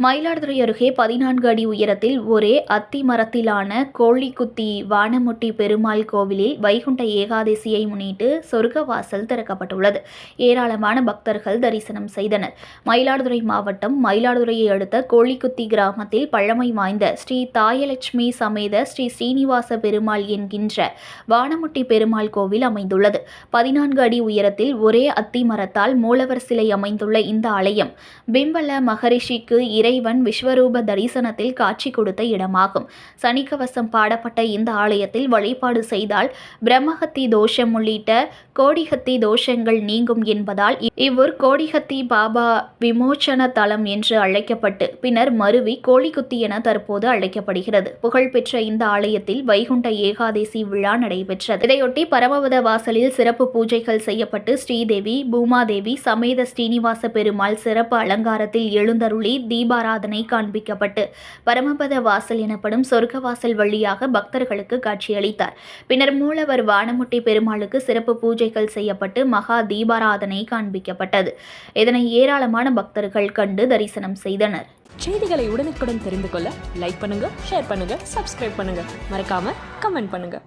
மயிலாடுதுறை அருகே பதினான்கு அடி உயரத்தில் ஒரே அத்தி மரத்திலான கோழிக்குத்தி வானமுட்டி பெருமாள் கோவிலில் வைகுண்ட ஏகாதசியை முன்னிட்டு சொர்க்கவாசல் திறக்கப்பட்டுள்ளது. ஏராளமான பக்தர்கள் தரிசனம் செய்தனர். மயிலாடுதுறை மாவட்டம் மயிலாடுதுறையை அடுத்த கோழிக்குத்தி கிராமத்தில் பழமை வாய்ந்த ஸ்ரீ தாயலட்சுமி சமேத ஸ்ரீ ஸ்ரீனிவாச பெருமாள் என்கின்ற வானமுட்டி பெருமாள் கோவில் அமைந்துள்ளது. பதினான்கு அடி உயரத்தில் ஒரே அத்தி மரத்தால் மூலவர் சிலை அமைந்துள்ள இந்த ஆலயம் பிம்பல மகரிஷிக்கு இறைவன் விஸ்வரூப தரிசனத்தில் காட்சி கொடுத்த இடமாகும். சனிக்கவசம் பாடப்பட்ட இந்த ஆலயத்தில் வழிபாடு செய்தால் பிரம்மஹத்தி தோஷம் உள்ளிட்ட கோடிஹத்தி தோஷங்கள் நீங்கும் என்பதால் இவ்வூர் கோடிஹத்தி பாபா விமோச்சன தலம் என்று அழைக்கப்பட்டு பின்னர் மருவி கோழிக்குத்தி என தற்போது அழைக்கப்படுகிறது. புகழ்பெற்ற இந்த ஆலயத்தில் வைகுண்ட ஏகாதசி விழா நடைபெற்றது. இதையொட்டி பரமவத வாசலில் சிறப்பு பூஜைகள் செய்யப்பட்டு ஸ்ரீதேவி பூமாதேவி சமேத ஸ்ரீனிவாச பெருமாள் சிறப்பு அலங்காரத்தில் எழுந்தருளி தீப தீபாராதனை காண்பிக்கப்பட்டு பரமபத வாசல் எனப்படும் சொர்க்க வாசல் வழியாக பக்தர்களுக்கு காட்சியளித்தார். பின்னர் மூலவர் வானமுட்டி பெருமாளுக்கு சிறப்பு பூஜைகள் செய்யப்பட்டு மகா தீபாராதனை காண்பிக்கப்பட்டது. இதனை ஏராளமான பக்தர்கள் கண்டு தரிசனம் செய்தனர். செய்திகளை உடனுக்குடன் தெரிந்து கொள்ள லைக் பண்ணுங்க ஷேர் பண்ணுங்க சப்ஸ்கிரைப் பண்ணுங்க. மறக்காம கமெண்ட் பண்ணுங்க.